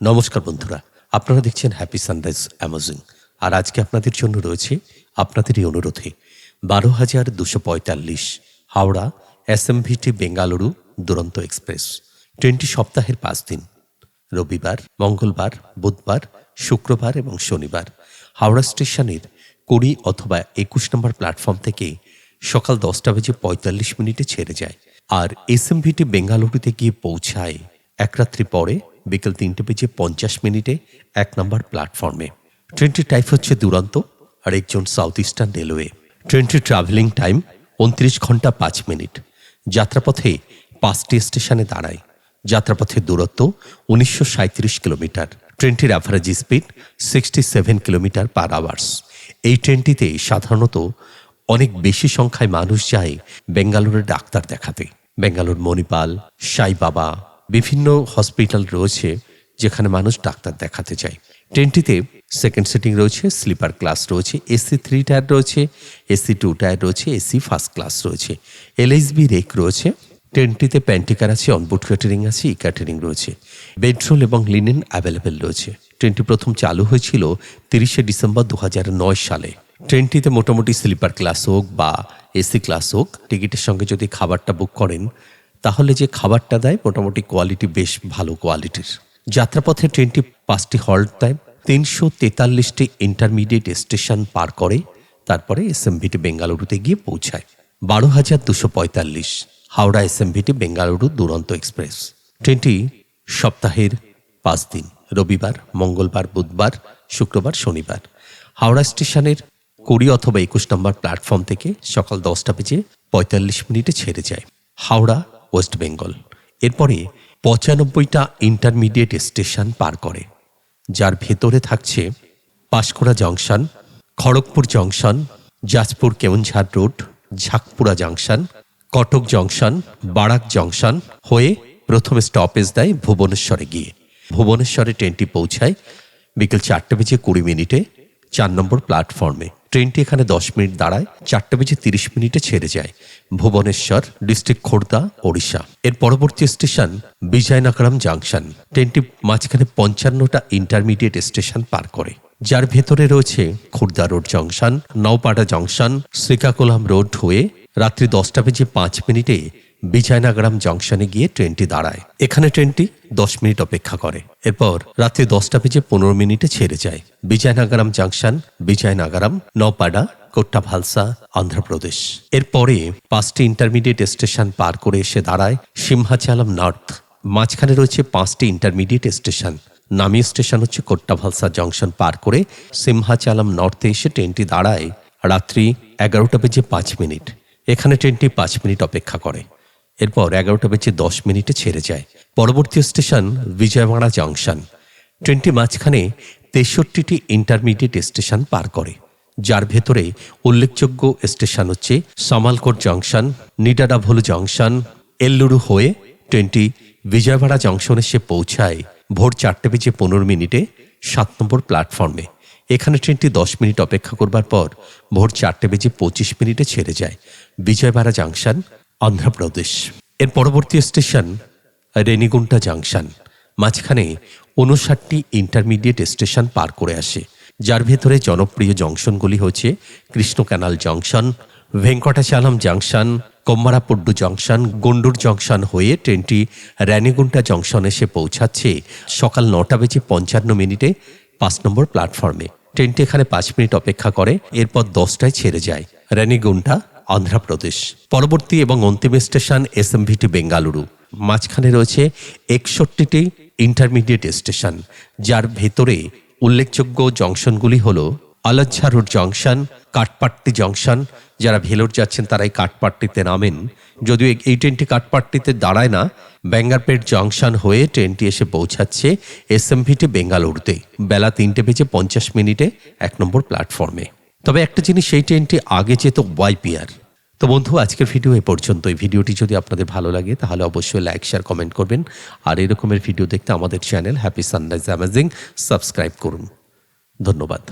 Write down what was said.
নমস্কার বন্ধুরা, আপনারা দেখছেন হ্যাপি সানরাইজ অ্যামাজন আর আজকে আপনাদের জন্য রয়েছে আপনাদেরই অনুরোধে বারো হাজার দুশো পঁয়তাল্লিশ হাওড়া এসএমভিটি বেঙ্গালুরু দুরন্ত এক্সপ্রেস ট্রেনটি সপ্তাহের পাঁচ দিন, রবিবার, মঙ্গলবার, বুধবার, শুক্রবার এবং শনিবার। হাওড়া স্টেশনের কুড়ি অথবা একুশ নম্বর প্ল্যাটফর্ম থেকে সকাল দশটা বেজে পঁয়তাল্লিশ মিনিটে ছেড়ে যায়। আর এসএমভিটি বেঙ্গালুরুতে গিয়ে পৌঁছায় এক রাত্রি পরে বিকেল তিনটে বেজে পঞ্চাশ মিনিটে এক নম্বর প্ল্যাটফর্মে ট্রেনটির টাইপ হচ্ছে দুরন্ত আর একজন সাউথ ইস্টার্ন রেলওয়ে ট্রেনটির ট্রাভেলিং টাইম উনত্রিশ ঘণ্টা পাঁচ মিনিট। যাত্রাপথে পাঁচটি স্টেশনে দাঁড়ায়। যাত্রাপথের দূরত্ব উনিশশো কিলোমিটার। ট্রেনটির average speed sixty seven kilometre per hours এই ট্রেনটিতে সাধারণত অনেক বেশি সংখ্যায় মানুষ যায় বেঙ্গালুরুর ডাক্তার দেখাতে। বেঙ্গালুর মণিপাল, সাই বাবা বিভিন্ন হসপিটাল রয়েছে যেখানে মানুষ ডাক্তার দেখাতে যায়। ট্রেনটিতে সেকেন্ড সিটিং রয়েছে স্লিপার ক্লাস রয়েছে এসি থ্রি টায়ার রয়েছে এসি টু টায়ার রয়েছে এসি ফার্স্ট ক্লাস রয়েছে। এলএসবি রেক রয়েছে, ট্রেনটিতে প্যান্টিকার আছে অনবোর্ড ক্যাটারিং আছে ই ক্যাটারিং রয়েছে। বেডরোল এবং লিনেন অ্যাভেলেবেল রয়েছে। ট্রেনটি প্রথম চালু হয়েছিল তিরিশে ডিসেম্বর দু হাজার নয় সালে। ট্রেনটিতে মোটামুটি স্লিপার ক্লাস হোক বা এসি ক্লাস হোক, টিকিটের সঙ্গে যদি খাবারটা বুক করেন তাহলে যে খাবারটা দেয় মোটামুটি কোয়ালিটি বেশ ভালো কোয়ালিটির যাত্রাপথে ট্রেনটি পাঁচটি হল্ট দেয় তিনশো তেতাল্লিশটি ইন্টারমিডিয়েট স্টেশন পার করে, তারপরে এসএমভিটি বেঙ্গালুরুতে গিয়ে পৌঁছায়। বারো হাজার দুশো পঁয়তাল্লিশ হাওড়া এসএমভিটি বেঙ্গালুরু দুরন্ত এক্সপ্রেস ট্রেনটি সপ্তাহের পাঁচ দিন, রবিবার, মঙ্গলবার, বুধবার, শুক্রবার, শনিবার। হাওড়া স্টেশনের কুড়ি অথবা একুশ নম্বর প্ল্যাটফর্ম থেকে সকাল দশটা বেজে পঁয়তাল্লিশ মিনিটে ছেড়ে যায়। হাওড়া ওয়েস্ট বেঙ্গল এরপরে পঁচানব্বইটা ইন্টারমিডিয়েট স্টেশন পার করে, যার ভেতরে থাকছে Panskura junction Kharagpur junction Jajpur Keonjhar road Jakhapura junction Cuttack junction Barang junction হয়ে প্রথম স্টপেজ দেয় ভুবনেশ্বরে গিয়ে। ভুবনেশ্বরে ট্রেনটি পৌঁছায় বিকেল চারটে বেজে কুড়ি মিনিটে চার নম্বর প্ল্যাটফর্মে ট্রেনটি এখানে দশ মিনিট দাঁড়ায়, চারটে বেজে তিরিশ মিনিটে ছেড়ে যায়। ভুবনেশ্বর, ডিস্ট্রিক্ট খোর্ধা ওড়িশা। এর পরবর্তী স্টেশন বিজয়নগরম জাংশন। ট্রেনটি মাঝখানে পঞ্চান্নটা ইন্টারমিডিয়েট স্টেশন পার করে। যার ভেতরে রয়েছে Khurda road junction, Naupada junction, Srikakulam road হয়ে রাত্রি দশটা বেজে পাঁচ মিনিটে বিজয়নগরম জংশনে গিয়ে ট্রেনটি দাঁড়ায়। এখানে ট্রেনটি দশ মিনিট অপেক্ষা করে। এরপর রাত্রি দশটা বেজে পনেরো মিনিটে ছেড়ে যায়। বিজয়নগরম জংশন, বিজয়নগরম, নওপাড়া কোট্টাভালসা অন্ধ্রপ্রদেশ। এরপরে পাঁচটি ইন্টারমিডিয়েট স্টেশন পার করে এসে দাঁড়ায় সিমহাচালাম নর্থ। মাঝখানে রয়েছে পাঁচটি ইন্টারমিডিয়েট স্টেশন। নামি স্টেশন হচ্ছে কোট্টাভালসা জংশন পার করে সিমহাচালাম নর্থে এসে ট্রেনটি দাঁড়ায় রাত্রি এগারোটা বেজে পাঁচ মিনিট। এখানে ট্রেনটি পাঁচ মিনিট অপেক্ষা করে। এরপর এগারোটা বেজে দশ মিনিটে ছেড়ে যায়। পরবর্তী স্টেশন বিজয়ওয়াড়া জংশন। ট্রেনটি মাঝখানে তেষট্টিটি ইন্টারমিডিয়েট স্টেশন পার করে। যার ভেতরে উল্লেখযোগ্য স্টেশন হচ্ছে সামালকোট জংশন, নিডাডাভোল জংশন, এল্লুরু হয়ে ট্রেনটি বিজয়ওয়াড়া জংশনে সে পৌঁছায় ভোর চারটে বেজে পনেরো মিনিটে সাত নম্বর প্ল্যাটফর্মে। এখানে ট্রেনটি দশ মিনিট অপেক্ষা করবার পর ভোর চারটে বেজে পঁচিশ মিনিটে ছেড়ে যায়। বিজয়বাড়া জাংশন অন্ধ্রপ্রদেশ। এর পরবর্তী স্টেশন রেনিগুন্টা জাংশন। মাঝখানে উনষাটটি ইন্টারমিডিয়েট স্টেশন পার করে আসে। যার ভেতরে জনপ্রিয় জংশনগুলি হচ্ছে Krishna canal junction, Venkatachalam junction, Kommarapadu junction Guntur junction হয়ে ট্রেনটি র্যানিগুন্টা জংশন এসে পৌঁছাচ্ছে সকাল নটা বেজে পঞ্চান্ন মিনিটে পাঁচ নম্বর প্ল্যাটফর্মে। ট্রেনটি এখানে পাঁচ মিনিট অপেক্ষা করে, এরপর দশটায় ছেড়ে যায়। র্যানিগুন্টা অন্ধ্রপ্রদেশ। পরবর্তী এবং অন্তিম স্টেশন এসএমভিটি বেঙ্গালুরু। মাঝখানে রয়েছে একষট্টিটি ইন্টারমিডিয়েট স্টেশন, যার ভেতরে উল্লেখযোগ্য জংশনগুলি হল Alachha road junction, Katpadi junction. যারা ভেলোর যাচ্ছেন তারা এই কাঠপাট্টিতে নামেন। যদিও এই ট্রেনটি কাঠপাট্টিতে দাঁড়ায় না, ব্যাঙ্গারপেট জংশন হয়ে ট্রেনটি এসে পৌঁছাচ্ছে এস এসএমভিটি বেঙ্গালুরুতে। বেলা তিনটে বেজে পঞ্চাশ মিনিটে এক নম্বর প্ল্যাটফর্মে। তবে একটা জিনিস, সেই ট্রেনটি আগে যেত ওয়াইপিআর। তো বন্ধু, আজকের ভিডিও এ পর্যন্ত এই ভিডিওটি যদি আপনাদের ভালো লাগে, তাহলে অবশ্যই লাইক, শেয়ার, কমেন্ট করবেন। আর এরকমের ভিডিও দেখতে আমাদের channel happy sunrise amazing. Subscribe করুন। ধন্যবাদ।